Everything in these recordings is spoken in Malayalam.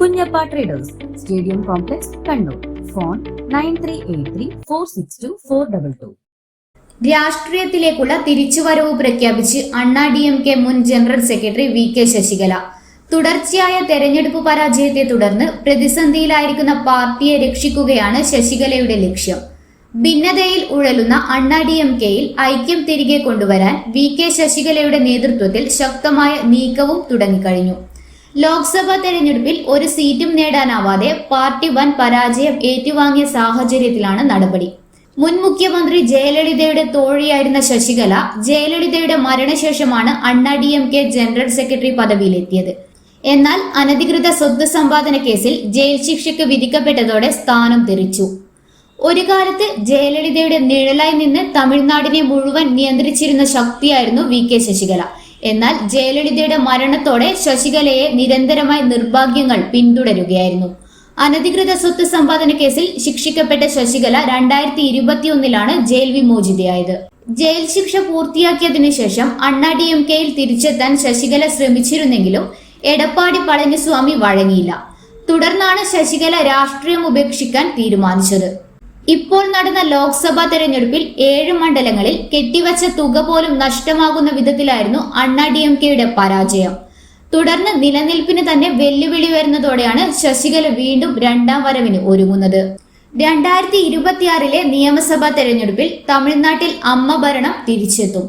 Kunjappa traders stadium complex Kannur. Phone nine three eight three four six two four double two രാഷ്ട്രീയത്തിലേക്കുള്ള തിരിച്ചുവരവ് പ്രഖ്യാപിച്ച് അണ്ണാ ഡി എം കെ മുൻ general secretary V K Sasikala. തുടർച്ചയായ തെരഞ്ഞെടുപ്പ് പരാജയത്തെ തുടർന്ന് പ്രതിസന്ധിയിലായിരിക്കുന്ന പാർട്ടിയെ രക്ഷിക്കുകയാണ് ശശികലയുടെ ലക്ഷ്യം. ഭിന്നതയിൽ ഉഴലുന്ന അണ്ണാ ഡി എം കെയിൽ ഐക്യം തിരികെ കൊണ്ടുവരാൻ വി കെ ശശികലയുടെ നേതൃത്വത്തിൽ ശക്തമായ നീക്കവും തുടങ്ങിക്കഴിഞ്ഞു. ലോക്സഭാ തെരഞ്ഞെടുപ്പിൽ ഒരു സീറ്റും നേടാനാവാതെ പാർട്ടി വൻ പരാജയം ഏറ്റുവാങ്ങിയ സാഹചര്യത്തിലാണ് നടപടി. മുൻ മുഖ്യമന്ത്രി ജയലളിതയുടെ തോഴിയായിരുന്ന ശശികല ജയലളിതയുടെ മരണശേഷമാണ് Anna D M K general secretary പദവിയിലെത്തിയത്. എന്നാൽ അനധികൃത സ്വത്ത് സമ്പാദന കേസിൽ ജയിൽ ശിക്ഷയ്ക്ക് വിധിക്കപ്പെട്ടതോടെ സ്ഥാനം തെറിച്ചു. ഒരു കാലത്ത് ജയലളിതയുടെ നിഴലായി നിന്ന് തമിഴ്നാടിനെ മുഴുവൻ നിയന്ത്രിച്ചിരുന്ന ശക്തിയായിരുന്നു വി കെ ശശികല. എന്നാൽ ജയലളിതയുടെ മരണത്തോടെ ശശികലയെ നിരന്തരമായ നിർഭാഗ്യങ്ങൾ പിന്തുടരുകയായിരുന്നു. അനധികൃത സ്വത്ത് സമ്പാദന കേസിൽ ശിക്ഷിക്കപ്പെട്ട ശശികല രണ്ടായിരത്തി ഇരുപത്തിയൊന്നിലാണ് ജയിൽ വിമോചിതയായത്. ജയിൽ ശിക്ഷ പൂർത്തിയാക്കിയതിനു ശേഷം അണ്ണാ ഡി എം കെയിൽ തിരിച്ചെത്താൻ ശശികല ശ്രമിച്ചിരുന്നെങ്കിലും എടപ്പാടി പളനിസ്വാമി വഴങ്ങിയില്ല. തുടർന്നാണ് ശശികല രാഷ്ട്രീയം ഉപേക്ഷിക്കാൻ തീരുമാനിച്ചത്. ഇപ്പോൾ നടന്ന ലോക്സഭാ തെരഞ്ഞെടുപ്പിൽ ഏഴ് മണ്ഡലങ്ങളിൽ കെട്ടിവച്ച തുക പോലും നഷ്ടമാകുന്ന വിധത്തിലായിരുന്നു അണ്ണാ ഡി എം കെയുടെ പരാജയം. തുടർന്ന് നിലനിൽപ്പിന് തന്നെ വെല്ലുവിളി വരുന്നതോടെയാണ് ശശികല വീണ്ടും രണ്ടാം വരവിന് ഒരുങ്ങുന്നത്. രണ്ടായിരത്തി ഇരുപത്തിയാറിലെ നിയമസഭാ തെരഞ്ഞെടുപ്പിൽ തമിഴ്നാട്ടിൽ അമ്മ ഭരണം തിരിച്ചെത്തും.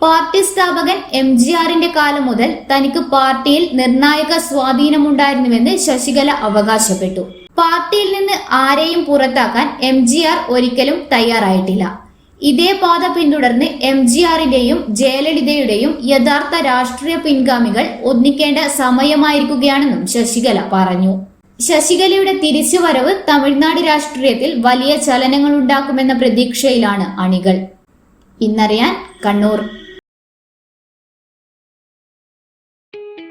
പാർട്ടി സ്ഥാപകൻ എം ജി ആറിന്റെ കാലം മുതൽ തനിക്ക് പാർട്ടിയിൽ നിർണായക സ്വാധീനമുണ്ടായിരുന്നുവെന്ന് ശശികല അവകാശപ്പെട്ടു. പാർട്ടിയിൽ നിന്ന് ആരെയും പുറത്താക്കാൻ എം ജി ആർ ഒരിക്കലും തയ്യാറായിട്ടില്ല. ഇതേ പാത പിന്തുടർന്ന് എം ജി ആറിന്റെയും ജയലളിതയുടെയും യഥാർത്ഥ രാഷ്ട്രീയ പിൻഗാമികൾ ഒന്നിക്കേണ്ട സമയമായിരിക്കുകയാണെന്നും ശശികല പറഞ്ഞു. ശശികലയുടെ തിരിച്ചുവരവ് തമിഴ്നാട് രാഷ്ട്രീയത്തിൽ വലിയ ചലനങ്ങൾ ഉണ്ടാക്കുമെന്ന പ്രതീക്ഷയിലാണ് അണികൾ. ഇന്നറിയാൻ കണ്ണൂർ.